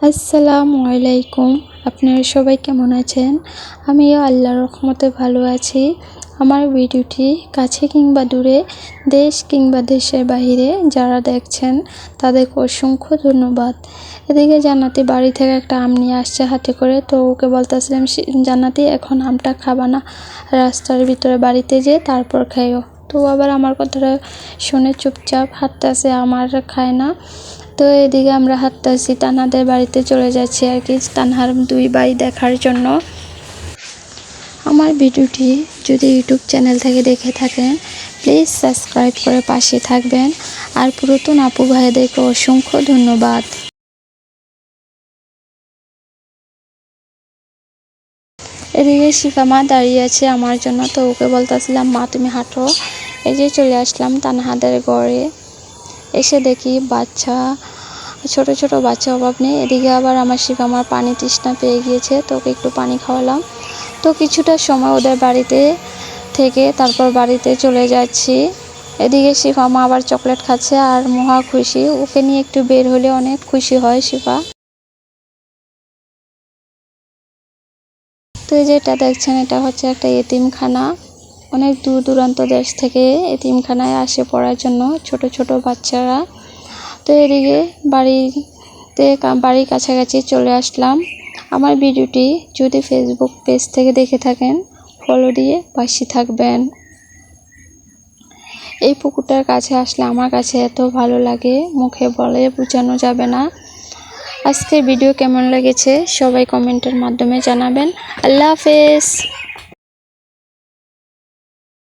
আসসালামু আলাইকুম। আপনারা সবাই কেমন আছেন? আমিও আল্লাহর রহমতে ভালো আছি। আমার ভিডিওটি কাছে কিংবা দূরে, দেশ কিংবা দেশের বাইরে যারা দেখছেন, তাদেরকে অসংখ্য ধন্যবাদ। এদিকে জান্নাতি বাড়ি থেকে একটা আম নিয়ে আসছে হাতে করে। তো ওকে বলতেছিলাম, "সে- জান্নাতি, এখন আমটা খাবা না। রাস্তার ভিতরে বাড়িতে যে, তারপর খাইও। তো আবার আমার কথাটা শুনে চুপচাপ হাঁটতেছে, আমার খায় না। তো এদিকে আমরা হাঁটতেছি তানহাদের বাড়িতে চলে যাচ্ছি আর কি, তানহার দুই ভাই দেখার জন্য। আমার ভিডিওটি যদি ইউটিউব চ্যানেল থেকে দেখে থাকেন, প্লিজ সাবস্ক্রাইব করে পাশে থাকবেন। আর পুরাতন আপু ভাইদেরকে অসংখ্য ধন্যবাদ। এদিকে শিফা মা দাঁড়িয়ে আছে আমার জন্য, তো ওকে বলতেছিলাম, মা, তুমি হাঁটো। এই যে চলে আসলাম তানহাদের ঘরে। এসে দেখি বাচ্চা, ছোট ছোট বাচ্চা অভাব নেই। এদিকে আবার আমার শিব আমার পানি তৃষ্ণা পেয়ে গিয়েছে। তো ওকে একটু পানি খাওয়ালাম। তো কিছুটা সময় ওদের বাড়িতে থেকে তারপর বাড়িতে চলে যাচ্ছি। এদিকে শিফা মা আবার চকলেট খাচ্ছে আর মহা খুশি। ওকে নিয়ে একটু বের হলে অনেক খুশি হয় শিফা তো যেটা দেখছেন, এটা হচ্ছে একটা এতিমখানা। অনেক দূর দূরান্ত দেশ থেকে এতিমখানায় আসে পড়ার জন্য, ছোট ছোট বাচ্চারা। তো এদিকে বাড়িতে বাড়ির কাছাকাছি চলে আসলাম। আমার ভিডিওটি যদি ফেসবুক পেজ থেকে দেখে থাকেন ফলো দিয়ে পাশে থাকবেন। এই পুকুরটার কাছে আসলে আমার কাছে এত ভালো লাগে, মুখে বলে বোঝানো যাবে না। আজকের ভিডিও কেমন লেগেছে সবাই কমেন্টের মাধ্যমে জানাবেন। আল্লাহ হাফেজ।